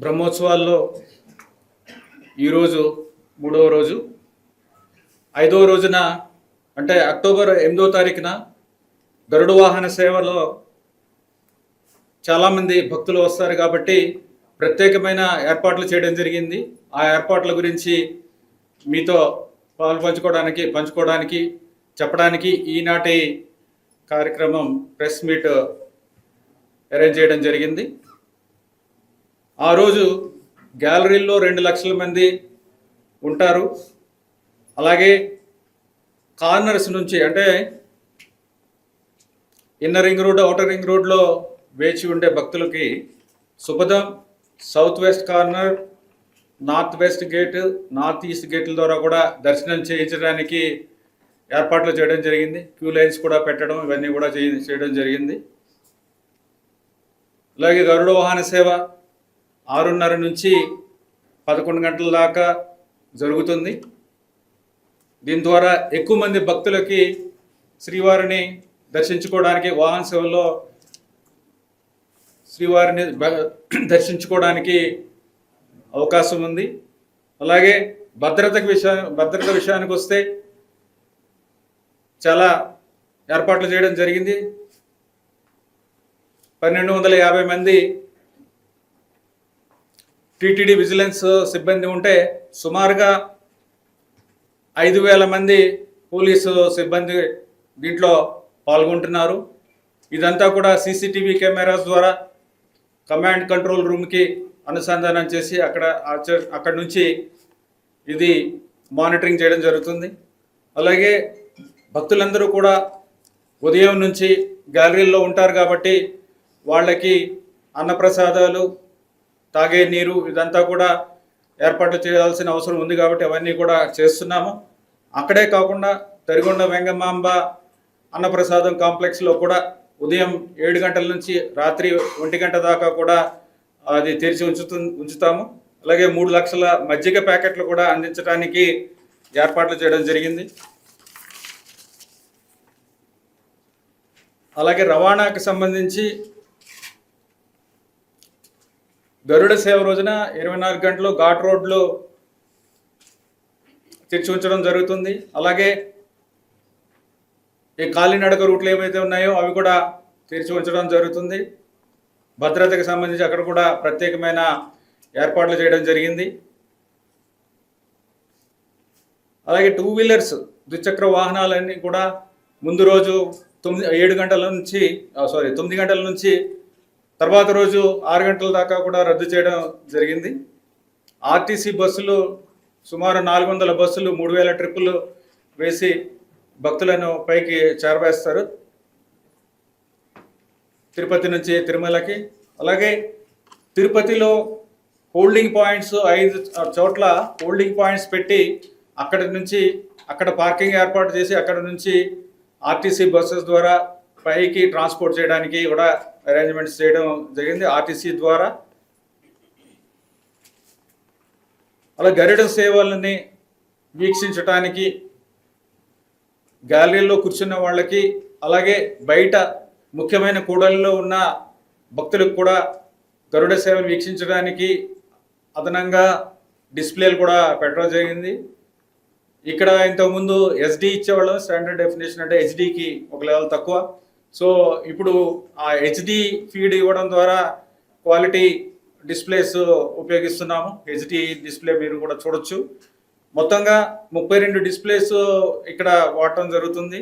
బ్రహ్మోత్సవాల్లో ఈరోజు మూడవ రోజు. ఐదవ రోజున అంటే అక్టోబర్ ఎనిమిదో తారీఖున గరుడు వాహన సేవలో చాలామంది భక్తులు వస్తారు కాబట్టి ప్రత్యేకమైన ఏర్పాట్లు చేయడం జరిగింది. ఆ ఏర్పాట్ల గురించి మీతో పాలు పంచుకోవడానికి పంచుకోవడానికి చెప్పడానికి ఈనాటి కార్యక్రమం ప్రెస్ మీట్ అరేంజ్ చేయడం జరిగింది. ఆ రోజు గ్యాలరీల్లో రెండు లక్షల మంది ఉంటారు. అలాగే కార్నర్స్ నుంచి అంటే inner ring road outer ring రోడ్లో వేచి ఉండే భక్తులకి శుభదం south west corner north west gate north east గేట్ల ద్వారా కూడా దర్శనం చేయించడానికి ఏర్పాట్లు చేయడం జరిగింది. క్యూ లైన్స్ కూడా పెట్టడం ఇవన్నీ కూడా చేయ- చేయడం జరిగింది. అలాగే గరుడ వాహన సేవ ఆరున్నర నుంచి పదకొండు గంటల దాకా జరుగుతుంది. దీని ద్వారా ఎక్కువ మంది భక్తులకి శ్రీవారిని దర్శించుకోవడానికి వాహన సేవలో శ్రీవారిని దర్శించుకోవడానికి అవకాశం ఉంది. అలాగే భద్రతకు విషయా భద్రత విషయానికి వస్తే చాలా ఏర్పాట్లు చేయడం జరిగింది. పన్నెండు వందల యాభై మంది టీటీడీ విజిలెన్స్ సిబ్బంది ఉంటే సుమారుగా ఐదు వేల మంది పోలీసు సిబ్బంది దీంట్లో పాల్గొంటున్నారు. ఇదంతా కూడా సీసీటీవీ కెమెరాస్ ద్వారా కమాండ్ కంట్రోల్ రూమ్కి అనుసంధానం చేసి అక్కడ అక్కడ నుంచి ఇది మానిటరింగ్ చేయడం జరుగుతుంది. అలాగే భక్తులందరూ కూడా ఉదయం నుంచి గ్యాలరీల్లో ఉంటారు కాబట్టి వాళ్ళకి అన్నప్రసాదాలు తాగే నీరు ఇదంతా కూడా ఏర్పాట్లు చేయాల్సిన అవసరం ఉంది కాబట్టి అవన్నీ కూడా చేస్తున్నాము. అక్కడే కాకుండా తరిగొండ వెంగమాంబ అన్నప్రసాదం కాంప్లెక్స్లో కూడా ఉదయం ఏడు గంటల నుంచి రాత్రి ఒంటి గంట దాకా కూడా అది తెరిచి ఉంచుతు ఉంచుతాము. అలాగే మూడు లక్షల మజ్జిగ ప్యాకెట్లు కూడా అందించడానికి ఏర్పాట్లు చేయడం జరిగింది. అలాగే రవాణాకు సంబంధించి గరుడ సేవ రోజున ఇరవై నాలుగు గంటలు ఘాట్ రోడ్లు తెరిచి ఉంచడం జరుగుతుంది. అలాగే ఈ కాలినడక రూట్లు ఏవైతే ఉన్నాయో అవి కూడా తెరిచి ఉంచడం జరుగుతుంది. భద్రతకు సంబంధించి అక్కడ కూడా ప్రత్యేకమైన ఏర్పాట్లు చేయడం జరిగింది. అలాగే టూ వీలర్స్ ద్విచక్ర వాహనాలన్నీ కూడా ముందు రోజు తొమ్మిది ఏడు గంటల నుంచి సారీ తొమ్మిది గంటల నుంచి తర్వాత రోజు ఆరు గంటల దాకా కూడా రద్దు చేయడం జరిగింది. ఆర్టీసీ బస్సులు సుమారు నాలుగు వందల బస్సులు మూడు వేల ట్రిప్పులు వేసి భక్తులను పైకి చేరవేస్తారు. తిరుపతి నుంచి తిరుమలకి. అలాగే తిరుపతిలో హోల్డింగ్ పాయింట్స్ ఐదు చోట్ల హోల్డింగ్ పాయింట్స్ పెట్టి అక్కడి నుంచి అక్కడ పార్కింగ్ ఏర్పాటు చేసి అక్కడ నుంచి ఆర్టీసీ బస్సెస్ ద్వారా పైకి ట్రాన్స్పోర్ట్ చేయడానికి కూడా అరేంజ్మెంట్స్ చేయడం జరిగింది ఆర్టీసీ ద్వారా. అలా గరుడ సేవలని వీక్షించటానికి గ్యాలరీలో కూర్చున్న వాళ్ళకి అలాగే బయట ముఖ్యమైన కూడలిలో ఉన్న భక్తులకు కూడా గరుడ సేవను వీక్షించడానికి అదనంగా డిస్ప్లేలు కూడా పెట్టడం జరిగింది. ఇక్కడ ఇంతకుముందు ఎస్డి ఇచ్చేవాళ్ళం. స్టాండర్డ్ డెఫినేషన్ అంటే హెచ్డికి ఒక లెవెల్ తక్కువ. సో ఇప్పుడు ఆ హెచ్డి ఫీడ్ ఇవ్వడం ద్వారా క్వాలిటీ డిస్ప్లేస్ ఉపయోగిస్తున్నాము. హెచ్డి డిస్ప్లే మీరు కూడా చూడొచ్చు. మొత్తంగా ముప్పై రెండు డిస్ప్లేస్ ఇక్కడ వాడటం జరుగుతుంది.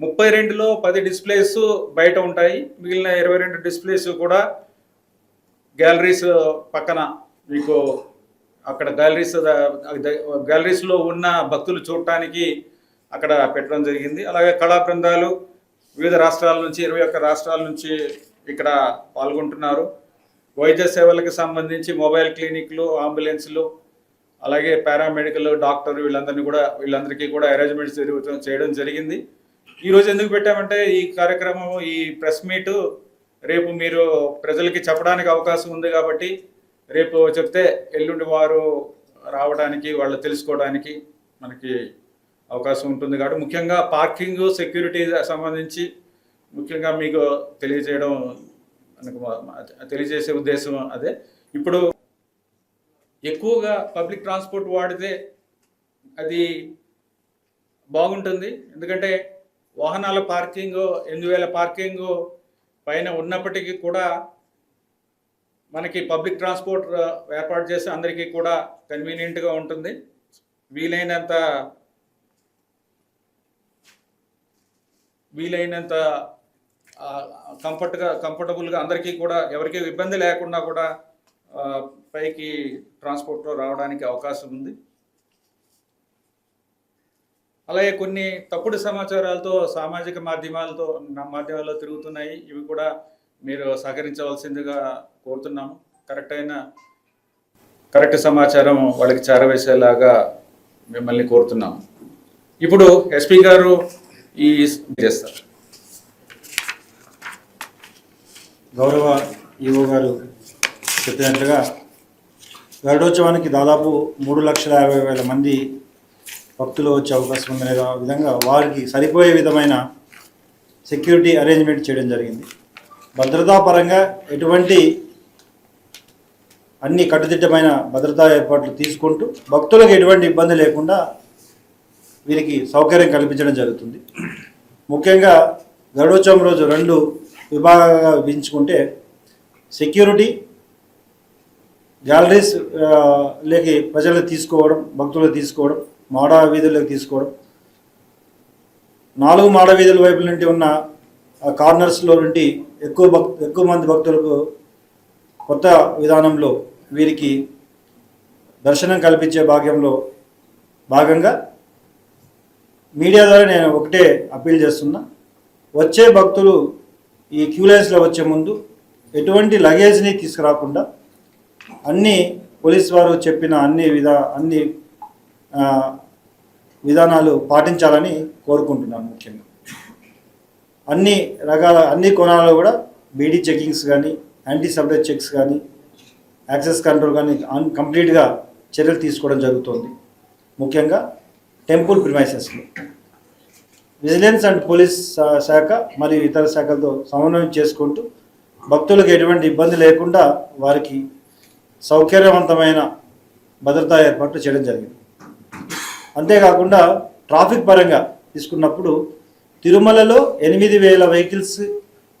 ముప్పై రెండులో పది డిస్ప్లేస్ బయట ఉంటాయి. మిగిలిన ఇరవై రెండు డిస్ప్లేస్ కూడా గ్యాలరీస్ పక్కన మీకు అక్కడ గ్యాలరీస్ గ్యాలరీస్లో ఉన్న భక్తులు చూడటానికి అక్కడ పెట్టడం జరిగింది. అలాగే కళా బృందాలు వివిధ రాష్ట్రాల నుంచి ఇరవై ఒక్క రాష్ట్రాల నుంచి ఇక్కడ పాల్గొంటున్నారు. వైద్య సేవలకు సంబంధించి మొబైల్ క్లినిక్లు అంబులెన్స్లు అలాగే పారామెడికల్ డాక్టర్ వీళ్ళందరినీ కూడా వీళ్ళందరికీ కూడా అరేంజ్మెంట్స్ జరుగుతూ చేయడం జరిగింది. ఈరోజు ఎందుకు పెట్టామంటే ఈ కార్యక్రమం ఈ ప్రెస్ మీట్ రేపు మీరు ప్రజలకి చెప్పడానికి అవకాశం ఉంది కాబట్టి రేపు చెప్తే ఎల్లుండి వారు రావడానికి వాళ్ళు తెలుసుకోవడానికి మనకి అవకాశం ఉంటుంది కాబట్టి ముఖ్యంగా పార్కింగ్ సెక్యూరిటీ సంబంధించి ముఖ్యంగా మీకు తెలియజేయడం మనకు తెలియజేసే ఉద్దేశం అదే. ఇప్పుడు ఎక్కువగా పబ్లిక్ ట్రాన్స్పోర్ట్ వాడితే అది బాగుంటుంది. ఎందుకంటే వాహనాల పార్కింగ్ ఎనిమిది వేల పార్కింగ్ పైన ఉన్నప్పటికీ కూడా మనకి పబ్లిక్ ట్రాన్స్పోర్ట్ ఏర్పాటు చేసి అందరికీ కూడా కన్వీనియంట్గా ఉంటుంది. వీలైనంత వీలైనంత కంఫర్ట్గా కంఫర్టబుల్గా అందరికీ కూడా ఎవరికి ఇబ్బంది లేకుండా కూడా పైకి ట్రాన్స్పోర్ట్లో రావడానికి అవకాశం ఉంది. అలాగే కొన్ని తప్పుడు సమాచారాలతో సామాజిక మాధ్యమాలతో నా- మాధ్యమాల్లో తిరుగుతున్నాయి. ఇవి కూడా మీరు సహకరించవలసిందిగా కోరుతున్నాము. కరెక్ట్ అయిన కరెక్ట్ సమాచారం వాళ్ళకి చేరవేసేలాగా మిమ్మల్ని కోరుతున్నాము. ఇప్పుడు ఎస్పీ గారు ఈ చేస్తారు. గౌరవ ఈవో గారు చెప్పినట్లుగా గరుడోత్సవానికి దాదాపు మూడు లక్షల యాభై వేల మంది భక్తులు వచ్చే అవకాశం ఉందనే విధంగా వారికి సరిపోయే విధమైన సెక్యూరిటీ అరేంజ్మెంట్ చేయడం జరిగింది. భద్రతా పరంగా ఎటువంటి అన్ని కట్టుదిట్టమైన భద్రతా ఏర్పాట్లు తీసుకుంటూ భక్తులకు ఎటువంటి ఇబ్బంది లేకుండా వీరికి సౌకర్యం కల్పించడం జరుగుతుంది. ముఖ్యంగా గరుడోత్సవం రోజు రెండు విభాగాలుగా విభజించుకుంటే సెక్యూరిటీ గ్యాలరీస్ లేకి ప్రజలు తీసుకోవడం భక్తులు తీసుకోవడం మాడ వీధులకు తీసుకోవడం. నాలుగు మాడ వీధుల వైపు నుండి ఉన్న ఆ కార్నర్స్లో నుండి ఎక్కువ భక్ ఎక్కువ మంది భక్తులకు కొత్త విధానంలో వీరికి దర్శనం కల్పించే భాగ్యంలో భాగంగా మీడియా ద్వారా నేను ఒకటే అప్పీల్ చేస్తున్నా. వచ్చే భక్తులు ఈ క్యూలైన్స్లో వచ్చే ముందు ఎటువంటి లగేజ్ని తీసుకురాకుండా అన్ని పోలీస్ వారు చెప్పిన అన్ని విధా అన్ని విధానాలు పాటించాలని కోరుకుంటున్నాను ముఖ్యంగా. అన్ని రకాల అన్ని కోణాల్లో కూడా బీడీ చెకింగ్స్ కానీ యాంటీ సబ్జెక్ట్ చెక్స్ కానీ యాక్సెస్ కంట్రోల్ కానీ అన్ కంప్లీట్గా చర్యలు తీసుకోవడం జరుగుతుంది. ముఖ్యంగా టెంపుల్ ప్రిమైసెస్లో. విజిలెన్స్ అండ్ పోలీస్ శా- శాఖ మరియు ఇతర శాఖలతో సమన్వయం చేసుకుంటూ భక్తులకు ఎటువంటి ఇబ్బంది లేకుండా వారికి సౌకర్యవంతమైన భద్రతా ఏర్పాట్లు చేయడం జరిగింది. అంతేకాకుండా ట్రాఫిక్ పరంగా తీసుకున్నప్పుడు తిరుమలలో ఎనిమిది వేల వెహికల్స్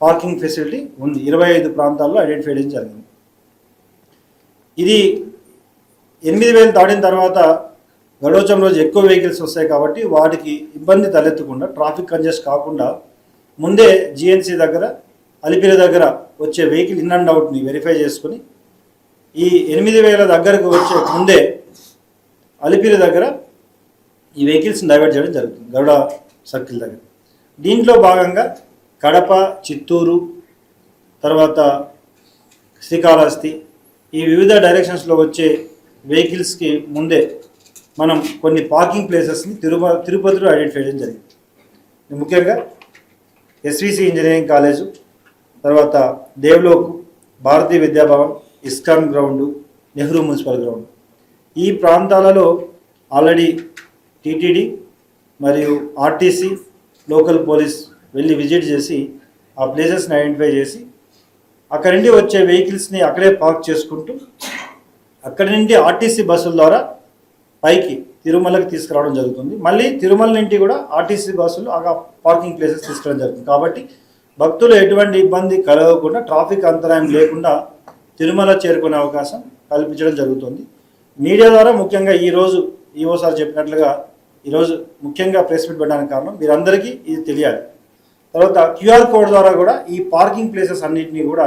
పార్కింగ్ ఫెసిలిటీ ఉంది. ఇరవై ఐదు ప్రాంతాల్లో ఐడెంటిఫై చేయడం జరిగింది. ఇది ఎనిమిది వేలు దాటిన తర్వాత గడవచం రోజు ఎక్కువ వెహికల్స్ వస్తాయి కాబట్టి వాటికి ఇబ్బంది తలెత్తకుండా ట్రాఫిక్ కంజెస్ట్ కాకుండా ముందే జిఎన్సీ దగ్గర అలిపిరి దగ్గర వచ్చే వెహికల్ ఇన్ అండ్ అవుట్ని వెరిఫై చేసుకుని ఈ ఎనిమిది వేల దగ్గరకు వచ్చే ముందే అలిపిరి దగ్గర ఈ వెహికల్స్ని డైవర్ట్ చేయడం జరుగుతుంది గరుడ సర్కిల్ దగ్గర. దీంట్లో భాగంగా కడప చిత్తూరు తర్వాత శ్రీకాళహస్తి ఈ వివిధ డైరెక్షన్స్లో వచ్చే వెహికల్స్కి ముందే మనం కొన్ని పార్కింగ్ ప్లేసెస్ని తిరుమ తిరుపతిలో ఐడెంటిఫై చేయడం జరిగింది. ముఖ్యంగా ఎస్విసి ఇంజనీరింగ్ కాలేజు తర్వాత Devlok Bharatiya Vidyabhavan ISKCON ground Nehru municipal ground ఈ ప్రాంతాలలో ఆల్రెడీ టీటీడీ మరియు ఆర్టీసీ లోకల్ పోలీస్ వెళ్ళి విజిట్ చేసి ఆ ప్లేసెస్ని ఐడెంటిఫై చేసి అక్కడి నుండి వచ్చే వెహికల్స్ని అక్కడే పార్క్ చేసుకుంటూ అక్కడి నుండి ఆర్టీసీ బస్సుల ద్వారా పైకి తిరుమలకి తీసుకురావడం జరుగుతుంది. మళ్ళీ తిరుమల నుండి కూడా ఆర్టీసీ బస్సులు ఆ పార్కింగ్ ప్లేసెస్ తీసుకురావడం జరుగుతుంది. కాబట్టి భక్తులు ఎటువంటి ఇబ్బంది కలగకుండా ట్రాఫిక్ అంతరాయం లేకుండా తిరుమల చేరుకునే అవకాశం కల్పించడం జరుగుతుంది. మీడియా ద్వారా ముఖ్యంగా ఈరోజు ఈవో సార్ చెప్పినట్లుగా ఈరోజు ముఖ్యంగా ప్రెస్ మీట్ పెట్టడానికి కారణం మీరందరికీ ఇది తెలియాలి. తర్వాత క్యూఆర్ కోడ్ ద్వారా కూడా ఈ పార్కింగ్ ప్లేసెస్ అన్నింటినీ కూడా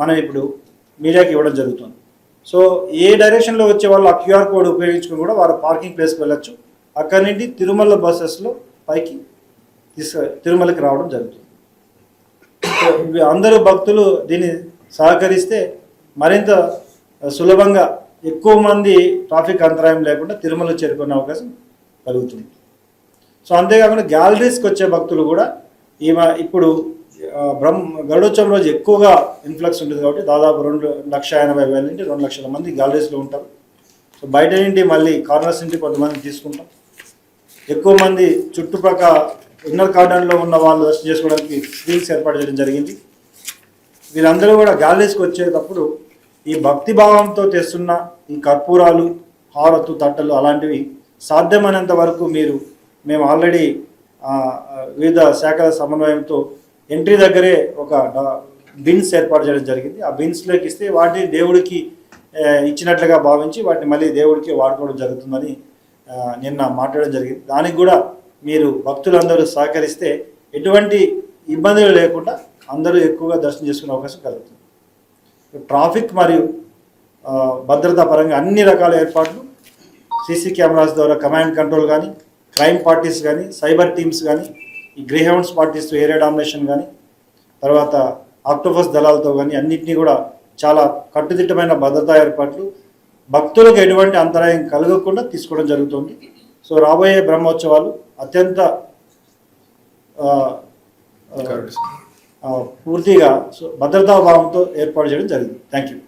మనం ఇప్పుడు మీడియాకి ఇవ్వడం జరుగుతుంది. సో ఏ డైరెక్షన్లో వచ్చే వాళ్ళు ఆ క్యూఆర్ కోడ్ ఉపయోగించుకుని కూడా వారు పార్కింగ్ ప్లేస్కి వెళ్ళొచ్చు. అక్కడి నుండి తిరుమల బస్సెస్లో పైకి తీసుకు తిరుమలకి రావడం జరుగుతుంది. అందరూ భక్తులు దీన్ని సహకరిస్తే మరింత సులభంగా ఎక్కువ మంది ట్రాఫిక్ అంతరాయం లేకుండా తిరుమల చేరుకునే అవకాశం కలుగుతుంది. సో అంతేకాకుండా గ్యాలరీస్కి వచ్చే భక్తులు కూడా ఈమె ఇప్పుడు బ్రహ్మ గరుడోత్సవం రోజు ఎక్కువగా ఇన్ఫ్లక్స్ ఉంటుంది కాబట్టి దాదాపు రెండు లక్ష ఎనభై వేల నుండి రెండు లక్షల మంది గ్యాలరీస్లో ఉంటారు. సో బయట నుండి మళ్ళీ కార్నర్స్ నుండి కొంతమంది తీసుకుంటాం. ఎక్కువ మంది చుట్టుపక్కల ఇన్నర్ కార్డన్లో ఉన్న వాళ్ళు దర్శనం చేసుకోవడానికి స్క్రీన్స్ ఏర్పాటు చేయడం జరిగింది. వీరందరూ కూడా గ్యాలరీస్కి వచ్చేటప్పుడు ఈ భక్తి భావంతో తెస్తున్న ఈ కర్పూరాలు హారతు తట్టలు అలాంటివి సాధ్యమైనంత వరకు మీరు మేము ఆల్రెడీ వివిధ శాఖల సమన్వయంతో ఎంట్రీ దగ్గరే ఒక డ- బిన్స్ ఏర్పాటు చేయడం జరిగింది. ఆ బిన్స్లోకి ఇస్తే వాటిని దేవుడికి ఇచ్చినట్లుగా భావించి వాటిని మళ్ళీ దేవుడికి వాడుకోవడం జరుగుతుందని నిన్న మాట్లాడడం జరిగింది. దానికి కూడా మీరు భక్తులందరూ సహకరిస్తే ఎటువంటి ఇబ్బందులు లేకుండా అందరూ ఎక్కువగా దర్శనం చేసుకునే అవకాశం కలుగుతుంది. ట్రాఫిక్ మరియు భద్రతా పరంగా అన్ని రకాల ఏర్పాట్లు సీసీ కెమెరాస్ ద్వారా కమాండ్ కంట్రోల్ కానీ క్రైమ్ పార్టీస్ కానీ సైబర్ టీమ్స్ కానీ ఈ గ్రేహౌండ్స్ పార్టీస్ ఏరియా డామినేషన్ కానీ తర్వాత ఆక్టోపస్ దళాలతో కానీ అన్నింటినీ కూడా చాలా కట్టుదిట్టమైన భద్రతా ఏర్పాట్లు భక్తులకు ఎటువంటి అంతరాయం కలగకుండా తీసుకోవడం జరుగుతుంది. సో రాబోయే బ్రహ్మోత్సవాలు అత్యంత పూర్తిగా సో భద్రతా భావంతో ఏర్పాటు చేయడం జరిగింది. Thank you